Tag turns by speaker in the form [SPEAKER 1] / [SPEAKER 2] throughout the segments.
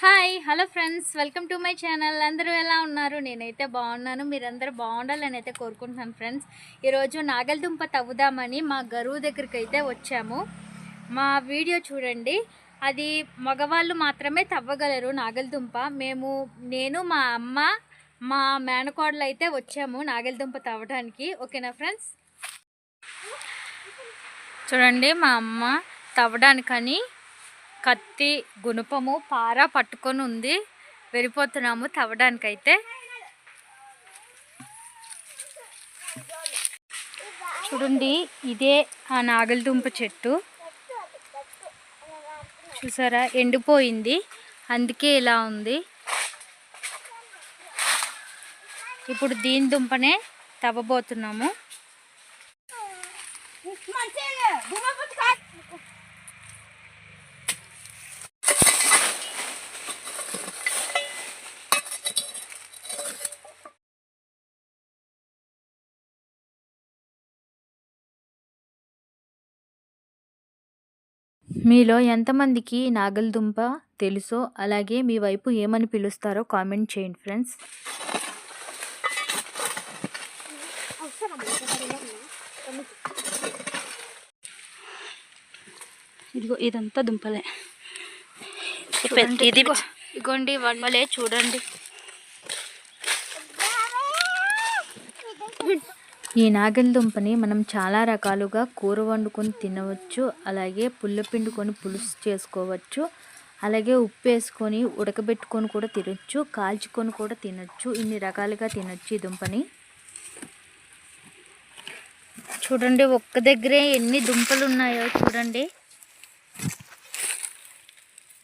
[SPEAKER 1] Hi hello friends welcome to my channel అందరూ ఎలా ఉన్నారు? నేనైతే బాగున్నాను. మీరందరూ బాగుండాలని అయితే కోరుకుంటున్నాను ఫ్రెండ్స్ ఈరోజు నాగలదుంప తవ్వుదామని మా గరువు దగ్గరికి అయితే వచ్చాము. మా వీడియో చూడండి. అది మగవాళ్ళు మాత్రమే తవ్వగలరు నాగలదుంప. మేము నేను మా అమ్మ మా మేనకోడలు అయితే వచ్చాము నాగలదుంప తవ్వడానికి ఓకేనా ఫ్రెండ్స్ చూడండి మా అమ్మ తవ్వడానికని కత్తి గుణపము పార పట్టుకొని ఉంది. వెళ్ళిపోతున్నాము తవ్వడానికైతే. చూడండి ఇదే ఆ నాగలదుంప చెట్టు. చూసారా ఎండిపోయింది. అందుకే ఇలా ఉంది. ఇప్పుడు దీని దుంపనే తవ్వబోతున్నాము. మీలో ఎంతమందికి నాగలదుంప తెలుసో అలాగే మీ వైపు ఏమని పిలుస్తారో కామెంట్ చేయండి ఫ్రెండ్స్.
[SPEAKER 2] ఇదిగో ఇదంతా దుంపలే. ఇది
[SPEAKER 1] ఇదిగో, ఇగోండి వండలే చూడండి. ఈ నాగలదుంపని మనం చాలా రకాలుగా కూర వండుకొని తినవచ్చు. అలాగే పుల్ల పిండుకొని పులుసు చేసుకోవచ్చు. అలాగే ఉప్పు వేసుకొని ఉడకబెట్టుకొని కూడా తినొచ్చు. కాల్చుకొని కూడా తినొచ్చు. ఇన్ని రకాలుగా తినొచ్చు ఈ దుంపని. చూడండి ఒక్క దగ్గరే ఎన్ని దుంపలు ఉన్నాయో చూడండి.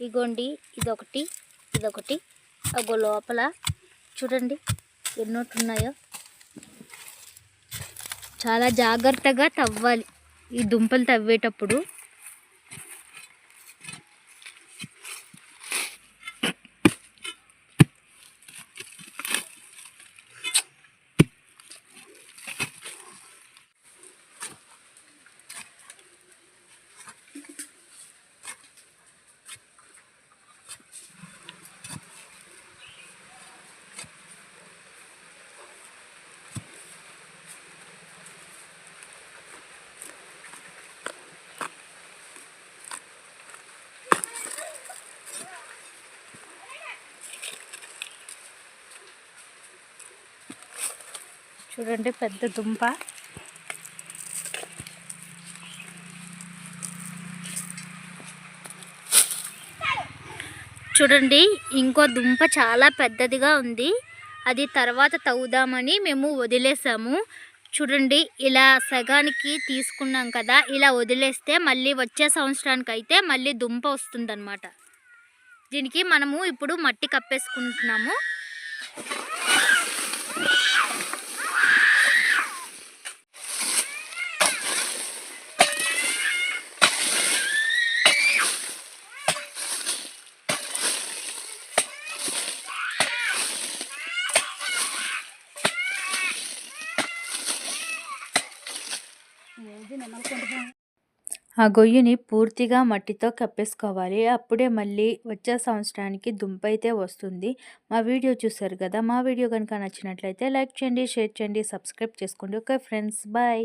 [SPEAKER 1] ఇగోండి ఇదొకటి ఇదొకటి. అగో లోపల చూడండి ఎన్నోటి ఉన్నాయో చాలా జాగ్రత్తగా తవ్వాలి. ఈ దుంపలు తవ్వేటప్పుడు చూడండి పెద్ద దుంప. చూడండి ఇంకో దుంప చాలా పెద్దదిగా ఉంది. అది తర్వాత తవ్వుదామని మేము వదిలేసాము. చూడండి ఇలా సగానికి తీసుకున్నాం కదా ఇలా వదిలేస్తే మళ్ళీ వచ్చే సంవత్సరానికి అయితే మళ్ళీ దుంప వస్తుందన్నమాట. దీనికి మనము ఇప్పుడు మట్టి కప్పేసుకుంటున్నాము. ఆ గొయ్యిని పూర్తిగా మట్టితో కప్పేసుకోవాలి. అప్పుడే మళ్ళీ వచ్చే సంవత్సరానికి దుంప అయితే వస్తుంది. మా వీడియో చూసారు కదా? మా వీడియో కనుక నచ్చినట్లయితే లైక్ చేయండి షేర్ చేయండి సబ్స్క్రైబ్ చేసుకోండి. Okay friends bye.